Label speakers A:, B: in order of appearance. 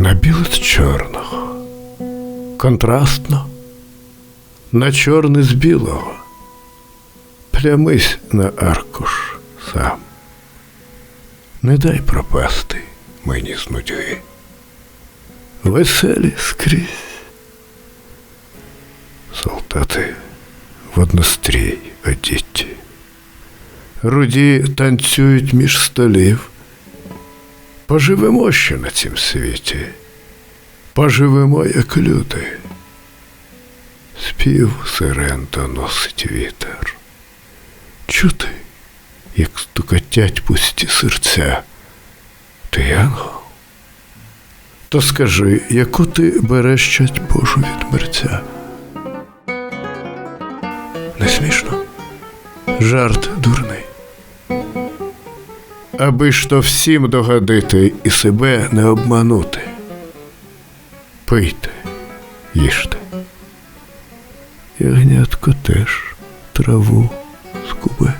A: на біле з чорного, контрастно, на чорне з білого, плямись на аркуш сам. Не дай пропасти мені з нудьги. Веселі скрізь. Солдати в однострій одіті. Руді танцюють між столів. Поживемо ще на цім світі. Поживемо, як люди. Спів сирен доносить вітер. Чути, як стукотять пусті серця. Ти янгол? То скажи, яку ти береш чать Божу від мерця? Не смішно? Жарт дурний. Аби ж то всім догодити і себе не обманути. Пийте, їжте. Ягнятко теж траву скубе.